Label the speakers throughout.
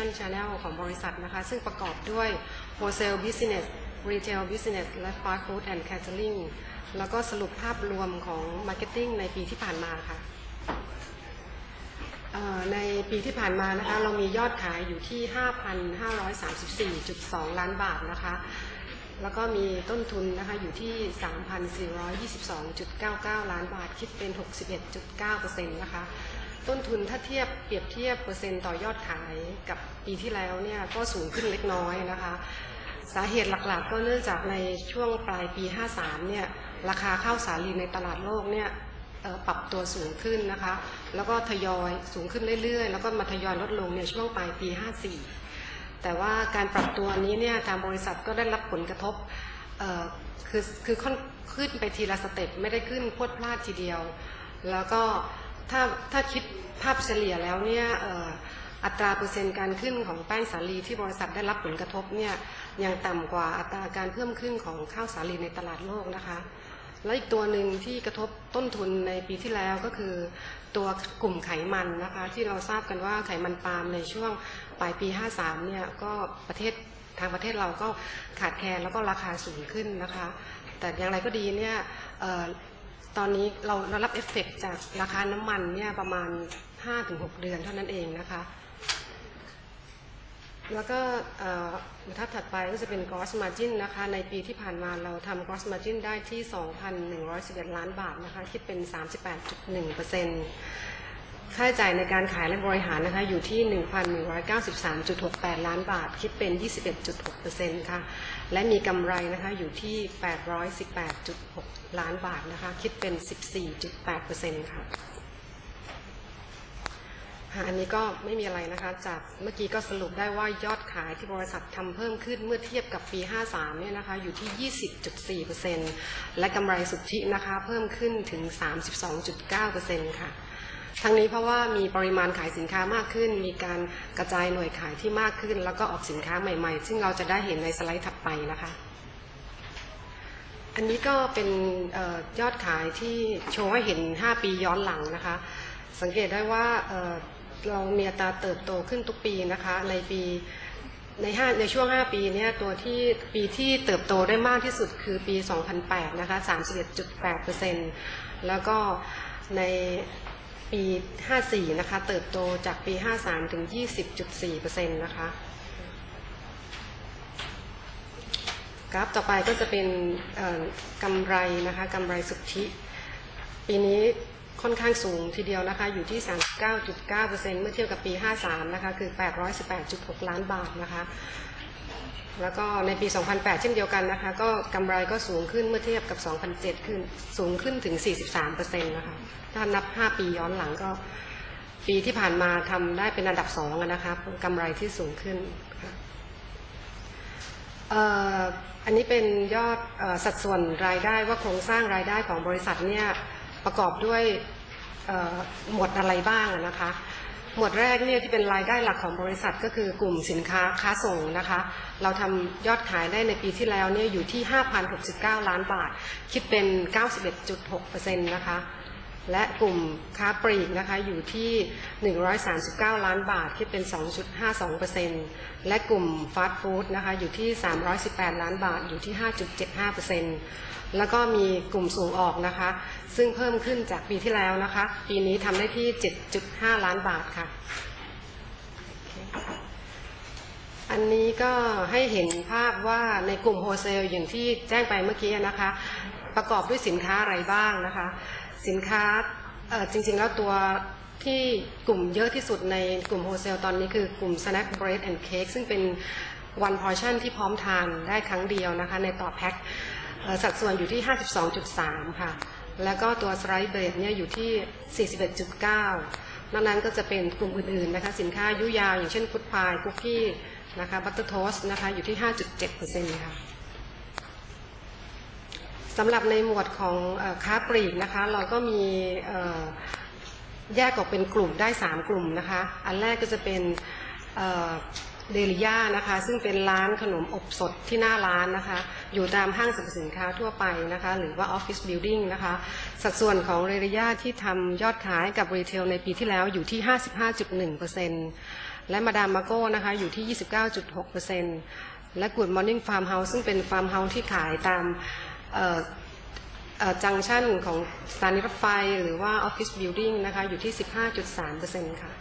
Speaker 1: distribution channel ของบริษัทนะคะ ซึ่งประกอบด้วย wholesale business retail business และ fast food and catering แล้วก็สรุปภาพรวมของ marketing ในปีที่ผ่านมาค่ะในปีที่ผ่านมานะคะเรามียอดขายอยู่ที่ 5,534.2 ล้านบาทนะคะ แล้วก็มีต้นทุนนะคะอยู่ที่ 3,422.99 ล้านบาท คิดเป็น 61.9%นะคะ ต้นทุนถ้าเทียบเปรียบเทียบเปอร์เซ็นต์ต่อยอดขายกับปีที่แล้วเนี่ยก็สูงขึ้นเล็กน้อยนะคะ สาเหตุหลักๆ ก็เนื่องจากในช่วงปลายปี 53 เนี่ยราคาข้าวสาลีในตลาดโลกเนี่ยปรับตัวสูงขึ้นนะคะ แล้วก็ทยอยสูงขึ้นเรื่อยๆ แล้วก็มาทยอยลดลงในช่วงปลายปี 54 แต่ว่าการปรับตัวนี้เนี่ยทางบริษัทก็ได้รับผลกระทบคือคือขึ้นไปทีละสเต็ปไม่ได้ขึ้นพวดพลาดทีเดียว แล้วก็ ถ้าถ้าคิดภาพเฉลี่ยแล้วเนี่ยอัตราเปอร์เซ็นต์การขึ้นของแป้งสาลีที่บริษัทได้รับผลกระทบเนี่ยยังต่ำกว่าอัตราการเพิ่มขึ้นของข้าวสาลีในตลาดโลกนะคะและอีกตัวหนึ่งที่กระทบต้นทุนในปีที่แล้วก็คือ ตัวกลุ่มไขมันนะคะที่เราทราบกันว่าไขมันปาล์มในช่วงปลายปี 53 เนี่ยก็ประเทศทางประเทศเราก็ขาดแคลนแล้วก็ราคาสูงขึ้นนะคะ แต่อย่างไรก็ดีเนี่ย ตอนนี้เราเรารับเอฟเฟกต์จากราคาน้ำมันเนี่ยประมาณ 5-6 เดือนเท่านั้นเองนะคะ แล้วก็บรรทัดถัดไปก็จะเป็น gross margin นะคะ ในปีที่ผ่านมาเราทำ gross margin ได้ที่ 2,111 ล้านบาทนะคะคิดเป็น 38.1%ค่าใช้จ่ายในการขายและบริหารนะคะอยู่ที่ 1,193.68 ล้านบาท คิดเป็น 21.6%ค่ะ และมีกำไรนะคะอยู่ที่ 818.6 ล้านบาทนะคะ คิดเป็น 14.8%ค่ะอันนี้ก็ไม่มีอะไรนะคะ จากเมื่อกี้ก็สรุปได้ว่ายอดขายที่บริษัททำเพิ่มขึ้นเมื่อเทียบกับปี 53 เนี่ยนะคะอยู่ที่ 20.4%และกำไรสุทธินะคะเพิ่มขึ้นถึง 32.9%ค่ะ ทั้งนี้เพราะว่ามีปริมาณขายสินค้ามากขึ้น มีการกระจายหน่วยขายที่มากขึ้น แล้วก็ออกสินค้าใหม่ๆ ซึ่งเราจะได้เห็นในสไลด์ถัดไปนะคะ อันนี้ก็เป็นออยอดขายที่โชว์ให้เห็น 5 ปีย้อนหลังนะคะ สังเกตได้ว่าเเรามีอัตราเติบโตขึ้นทุกปีนะคะ ในปีในห้าในช่วง 5 ปีเนี้ตัวที่ปีที่เติบโตได้มากที่สุดคือปี 2008 นะคะ 31.8%แล้วก็ใน ปี 54 นะคะ เติบโตจากปี 53 ถึง 20.4%นะคะกราฟต่อไปก็จะเป็นกำไรนะคะกำไรสุทธิ ปีนี้ค่อนข้างสูงทีเดียวนะคะ อยู่ที่ 39.9%เมื่อเทียบกับปี 53 นะคะ คือ 818.6 ล้านบาทนะคะ แล้วก็ในปี 2008 เช่นเดียวกันนะคะ ก็กำไรก็สูงขึ้นเมื่อเทียบกับ 2007 ขึ้นสูงขึ้นถึง 43%นะคะถ้านับ 5 ปีย้อนหลังก็ ปีที่ผ่านมาทำได้เป็นอันดับ2อะนะคะกำไรที่สูงขึ้นอันนี้เป็นยอดสัดส่วนรายได้ว่าโครงสร้างรายได้ของบริษัทเนี่ยประกอบด้วยหมวดอะไรบ้างนะคะ หมวดแรกเนี่ยที่เป็นรายได้หลักของบริษัทก็คือกลุ่มสินค้าค้าส่งนะคะ เราทำยอดขายได้ในปีที่แล้วเนี่ยอยู่ที่ 5,069 ล้านบาท คิดเป็น 91.6%นะคะ และกลุ่มค้าปลีกนะคะอยู่ที่ 139 ล้านบาทคิดเป็น 2.52%และกลุ่มฟาสต์ฟู้ดนะคะอยู่ที่ 318 ล้านบาทอยู่ที่ 5.75%แล้วก็มีกลุ่มส่งออกนะคะ ซึ่งเพิ่มขึ้นจากปีที่แล้วนะคะ ปีนี้ทำได้ที่ 7.5 ล้านบาทค่ะ อันนี้ก็ให้เห็นภาพว่าในกลุ่มโฮเซลอย่างที่แจ้งไปเมื่อกี้นะคะ ประกอบด้วยสินค้าอะไรบ้างนะคะ สินค้าจริงๆ แล้วตัวที่กลุ่มเยอะที่สุดในกลุ่มโฮเซลตอนนี้คือกลุ่ม snack bread and cake ซึ่งเป็น one portion ที่พร้อมทานได้ครั้งเดียวนะคะ ในต่อแพ็คสัดส่วนอยู่ที่ 52.3 ค่ะ แล้วก็ตัวสไลด์เบรดเนี่ยอยู่ที่ 41.9 นอกนั้นก็จะเป็นกลุ่มอื่นๆนะคะสินค้าอายุยาว อย่างเช่นฟุตพายคุกกี้นะคะบัตเตอร์โทสนะคะอยู่ที่ 5.7%ค่ะ สำหรับในหมวดของค้าปลีกนะคะ เราก็มีแยกออกเป็นกลุ่มได้ 3 กลุ่มนะคะ อันแรกก็จะเป็นเดลิยานะคะ ซึ่งเป็นร้านขนมอบสดที่หน้าร้านนะคะ อยู่ตามห้างสรรพสินค้าทั่วไปนะคะ หรือว่าออฟฟิศบิลดิ่งนะคะ สัดส่วนของเดลิยาที่ทำยอดขายกับรีเทลในปีที่แล้วอยู่ที่ 55.1%แและมาดามมาโก้นะคะอยู่ที่ 29.6%และ Good Morning Farmhouse ซึ่งเป็นฟาร์มเฮาส์ที่ขายตาม จังชันของสถานีรถไฟหรือว่าออฟฟิศบิลดิ่งนะคะอยู่ที่ 15.3%ค่ะ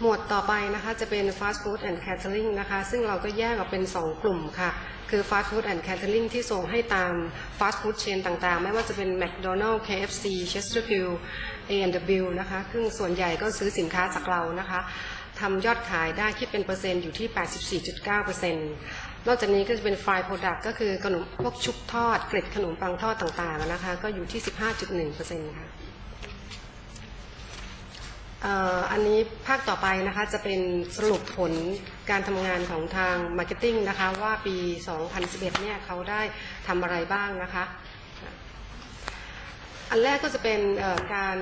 Speaker 1: หมวดต่อไปนะคะจะเป็น Fast Food and Catering นะคะ ซึ่งเราก็แยกออกเป็น 2 กลุ่มค่ะ คือ Fast Food and Catering ที่ส่งให้ตาม Fast Food Chain ต่างๆ ไม่ว่าจะเป็น McDonald KFC Chesterfield A&W นะคะซึ่งส่วนใหญ่ก็ซื้อสินค้าจากเรานะคะทำยอดขายได้คิดเป็นเปอร์เซ็นต์อยู่ที่ 84.9% นอกจากนี้ก็จะเป็น Fry Product ก็คือขนมพวกชุบทอด เกล็ดขนมปังทอดต่างๆนะคะ ก็อยู่ที่ 15.1%ค่ะเอ่ออันนี้ภาคต่อไปนะคะจะเป็นสรุปผลการทำงานของทาง Marketing นะคะว่าปี 2011 เนี่ยเขาได้ทำอะไรบ้างนะคะ อันแรกก็จะเป็นการ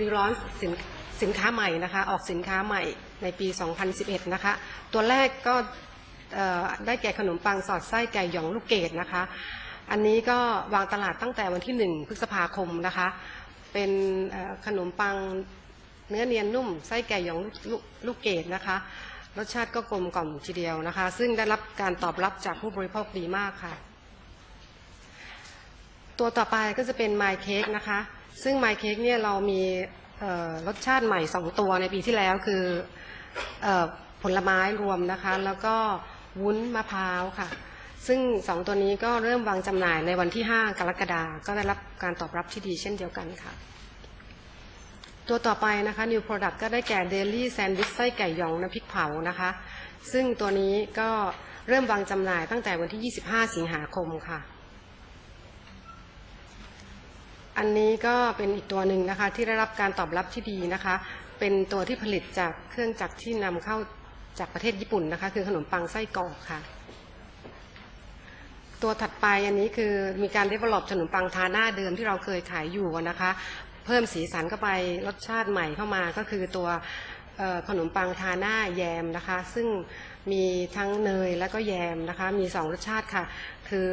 Speaker 1: รีลอนสินสินค้าใหม่นะคะ ออกสินค้าใหม่ในปี 2011 นะคะ ตัวแรกก็ ได้แก่ขนมปังสอดไส้ไก่หยองลูกเกดนะคะ อันนี้ก็วางตลาดตั้งแต่วันที่ 1 พฤษภาคมนะคะ เป็นขนมปังเนื้อเนียนนุ่มไส้ไก่หยองลูกลูกเกดนะคะ รสชาติก็กลมกล่อมทีเดียวนะคะ ซึ่งได้รับการตอบรับจากผู้บริโภคดีมากค่ะ ตัวต่อไปก็จะเป็น My Cake นะคะ ซึ่ง My Cake เนี่ยเรามีรสชาติใหม่ 2 ตัวในปีที่แล้วคืออผลไม้รวมนะคะ แล้วก็ วุ้นมะพร้าวค่ะ ซึ่ง2ตัวนี้ก็เริ่มวางจำหน่ายในวันที่ 5 กรกฎาคมก็ได้รับการตอบรับที่ดีเช่นเดียวกันค่ะ ตัวต่อไปนะคะ New Product ก็ได้แก่ Daily Sandwich ไส้ไก่ยองน้ำพริกเผานะคะ ซึ่งตัวนี้ก็เริ่มวางจำหน่ายตั้งแต่วันที่ 25 สิงหาคมค่ะอันนี้ก็เป็นอีกตัวหนึ่งนะคะที่ได้รับการตอบรับที่ดีนะคะ เป็นตัวที่ผลิตจากเครื่องจักรที่นำเข้า จากประเทศญี่ปุ่นนะคะ คือขนมปังไส้กรอกค่ะ ตัวถัดไปอันนี้คือมีการ develop ขนมปังทาหน้าเดิมที่เราเคยขายอยู่นะคะ เพิ่มสีสันเข้าไปรสชาติใหม่เข้ามาก็คือตัวขนมปังทาหน้าแยมนะคะ ซึ่งมีทั้งเนยแล้วก็แยมนะคะ มีสองรสชาติค่ะ คือ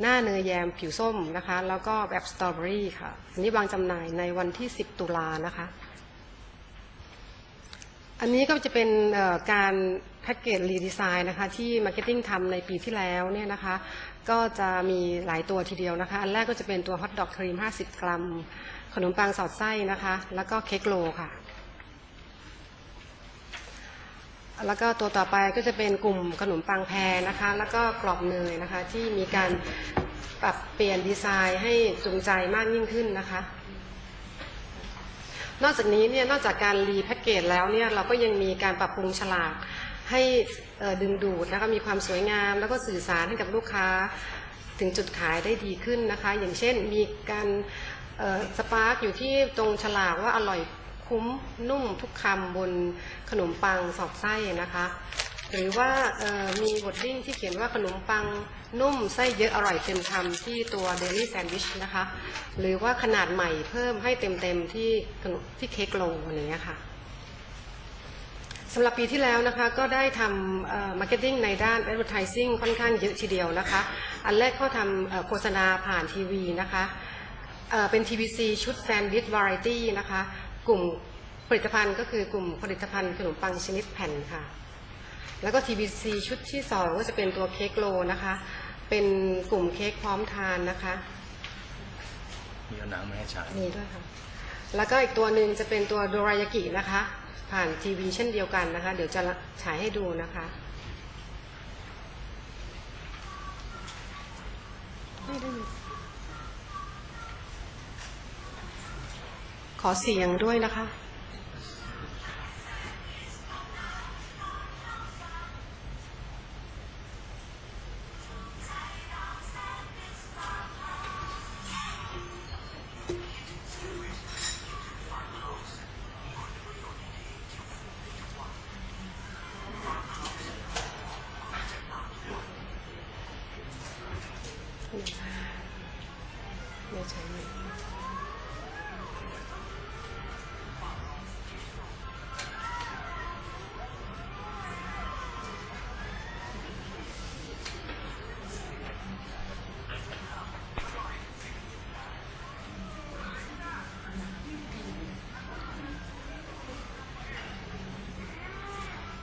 Speaker 1: หน้าเนยแยมผิวส้มนะคะ แล้วก็แบบสตรอเบอรี่ค่ะ อันนี้วางจำหน่ายในวันที่ 10 ตุลานะคะ อันนี้ก็จะเป็นการแพ็กเกจรีดีไซน์นะคะที่มาร์เก็ตติ้งทำในปีที่แล้วเนี่ยนะคะก็จะมีหลายตัวทีเดียวนะคะ อันแรกก็จะเป็นตัวฮอทดอกครีม 50 กรัม ขนมปังสอดไส้นะคะ แล้วก็เค้กโลค่ะ แล้วก็ตัวต่อไปก็จะเป็นกลุ่มขนมปังแพรนะคะ แล้วก็กรอบเนยนะคะที่มีการปรับเปลี่ยนดีไซน์ให้จูงใจมากยิ่งขึ้นนะคะ นอกจากนี้เนี่ยนอกจากการรีแพ็กเกจแล้วเนี่ยเราก็ยังมีการปรับปรุงฉลากให้ดึงดูดนะคะมีความสวยงาม แล้วก็สื่อสารให้กับลูกค้าถึงจุดขายได้ดีขึ้นนะคะ อย่างเช่นมีการสปาร์กอยู่ที่ตรงฉลากว่าอร่อยคุ้มนุ่มทุกคำบนขนมปังสอดไส้นะคะ หรือว่ามีบทดิ้งที่เขียนว่าขนมปังนุ่มไส้เยอะอร่อยเต็มคำที่ตัว Daily Sandwich นะคะ หรือว่าขนาดใหม่เพิ่มให้เต็มๆที่ขนมที่เค้กโลอะไรอย่างเงี้ยค่ะสำหรับปีที่แล้วนะคะก็ได้ทำมาร์เก็ตติ้งในด้าน advertising ค่อนข้างเยอะทีเดียวนะคะ อันแรกก็ทำโฆษณาผ่านทีวีนะคะเเป็น TVC ชุดแซนด์วิชวาไรตี้นะคะ กลุ่มผลิตภัณฑ์ก็คือกลุ่มผลิตภัณฑ์ขนมปังชนิดแผ่นค่ะ แล้วก็ TBC ชุดที่สองก็จะเป็นตัวเค้กโลนะคะ เป็นกลุ่มเค้กพร้อมทานนะคะ
Speaker 2: มีเอาหนังมาให้ฉาย
Speaker 1: มีด้วยค่ะ แล้วก็อีกตัวหนึ่งจะเป็นตัวโดรายากินะคะ ผ่านทีวีเช่นเดียวกันนะคะ เดี๋ยวจะฉายให้ดูนะคะไม่ได้ยินขอเสียงด้วยนะคะ